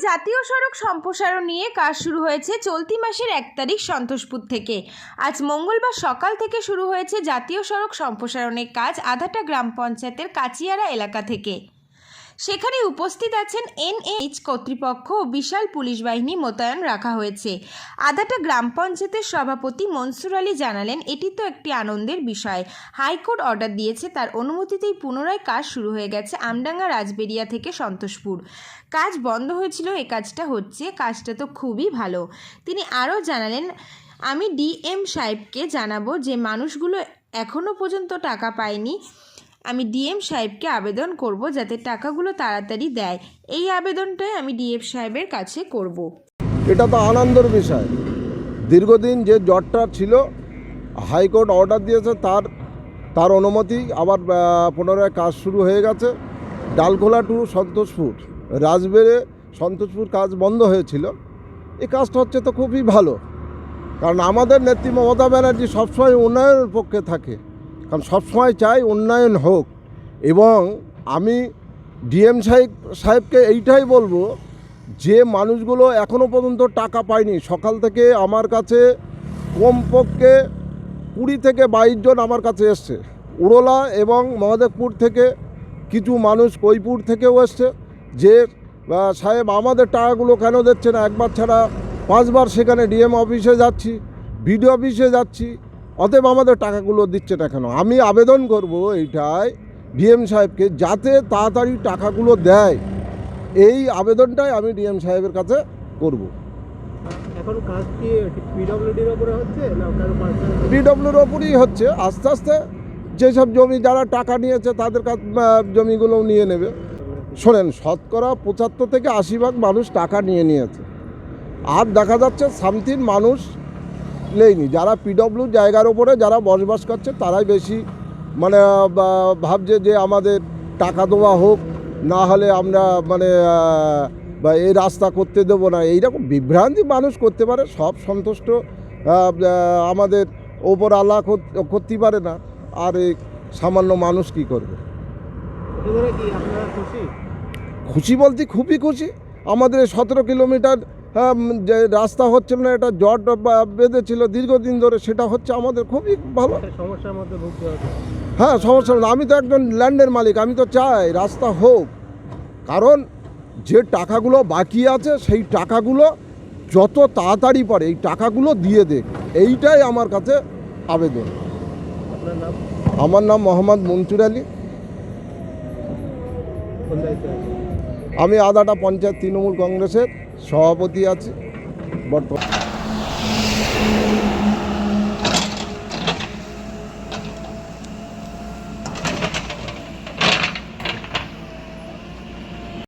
জাতীয় সড়ক সম্প্রসারণ নিয়ে কাজ শুরু হয়েছে চলতি মাসের এক তারিখ সন্তোষপুর থেকে। আজ মঙ্গলবার সকাল থেকে শুরু হয়েছে জাতীয় সড়ক সম্প্রসারণের কাজ আধাটা গ্রাম পঞ্চায়েতের কাচিয়ারা এলাকা থেকে। সেখানে উপস্থিত আছেন এনএইচ কর্তৃপক্ষ ও বিশাল পুলিশ বাহিনী মোতায়েন রাখা হয়েছে। আদাটা গ্রাম পঞ্চায়েতের সভাপতি মনসুর আলী জানালেন, এটি তো একটি আনন্দের বিষয়। হাইকোর্ট অর্ডার দিয়েছে, তার অনুমতিতেই পুনরায় কাজ শুরু হয়ে গেছে আমডাঙ্গা রাজবেরিয়া থেকে সন্তোষপুর। কাজ বন্ধ হয়েছিল, এ কাজটা হচ্ছে, কাজটা তো খুবই ভালো। তিনি আরও জানালেন, আমি ডিএম সাহেবকে জানাব যে, মানুষগুলো এখনও পর্যন্ত টাকা পায়নি। আমি ডিএম সাহেবকে আবেদন করব যাতে টাকাগুলো তাড়াতাড়ি দেয়। এই আবেদনটাই আমি ডিএম সাহেবের কাছে করব। এটা তো আনন্দের বিষয়। দীর্ঘদিন যে জটটা ছিল, হাইকোর্ট অর্ডার দিয়েছে, তার তার অনুমতি আবার পুনরায় কাজ শুরু হয়ে গেছে। ডালখোলা টু সন্তোষপুর। রাজবেড়ে সন্তোষপুর কাজ বন্ধ হয়েছিল। এই কাজটা হচ্ছে তো খুবই ভালো। কারণ আমাদের নেত্রী মমতা ব্যানার্জি সবসময় উন্নয়নের পক্ষে থাকে। কারণ সবসময় চাই উন্নয়ন হোক। এবং আমি ডিএম সাহেব, সাহেবকে এইটাই বলব, যে মানুষগুলো এখনও পর্যন্ত টাকা পায়নি, সকাল থেকে আমার কাছে কমপক্ষে কুড়ি থেকে বাইশ জন আমার কাছে এসছে। উড়োলা এবং মহাদেবপুর থেকে কিছু মানুষ কৈপুর থেকেও এসছে, যে সাহেব আমাদের টাকাগুলো কেন দিচ্ছে না? একবার ছাড়া পাঁচবার সেখানে ডিএম অফিসে যাচ্ছি, বিডিও অফিসে যাচ্ছি অতএব আমাদের টাকাগুলো দিচ্ছে না কেন আমি আবেদন করব এইটাই ডিএম সাহেবকে যাতে তাড়াতাড়ি টাকাগুলো দেয়। এই আবেদনটাই আমি ডিএম সাহেবের কাছে করব। এখন কাজ কি পিডব্লিউডির ওপরে হচ্ছে না পিডব্লিউর ওপরই হচ্ছে। আস্তে আস্তে যেসব জমি যারা টাকা নিয়েছে তাদের কাছ জমিগুলোও নিয়ে নেবে। শোনেন শতকরা পঁচাত্তর থেকে আশি ভাগ মানুষ টাকা নিয়ে নিয়েছে। আর দেখা যাচ্ছে সামথিং মানুষ নেইনি। যারা পিডব্লিউ জায়গার ওপরে যারা বসবাস করছে তারাই বেশি মানে ভাবছে যে আমাদের টাকা দেওয়া হোক না হলে আমরা মানে বা এই রাস্তা করতে দেবো না। এইরকম বিভ্রান্তি মানুষ করতে পারে সব সন্তুষ্ট আমাদের ওপর আল্লাহ করতে পারে না। আর এই সামান্য মানুষ কি করবে? খুশি? বলতে খুবই খুশি। আমাদের সতেরো কিলোমিটার যে রাস্তা হচ্ছিল না এটা জট বেঁধেছিল দীর্ঘদিন ধরে সেটা হচ্ছে আমাদের খুবই ভালো। একটা সমস্যার মধ্যে হ্যাঁ সমস্যা আমি তো একজন ল্যান্ডের মালিক আমি তো চাই রাস্তা হোক। কারণ যে টাকাগুলো বাকি আছে সেই টাকাগুলো যত তাড়াতাড়ি পারে এই টাকাগুলো দিয়ে দেখ এইটাই আমার কাছে আবেদন। আমার নাম মোহাম্মদ মনসুর আলী। আমি আদাটা পঞ্চায়েত তৃণমূল কংগ্রেসের সভাপতি আছি বর্তমান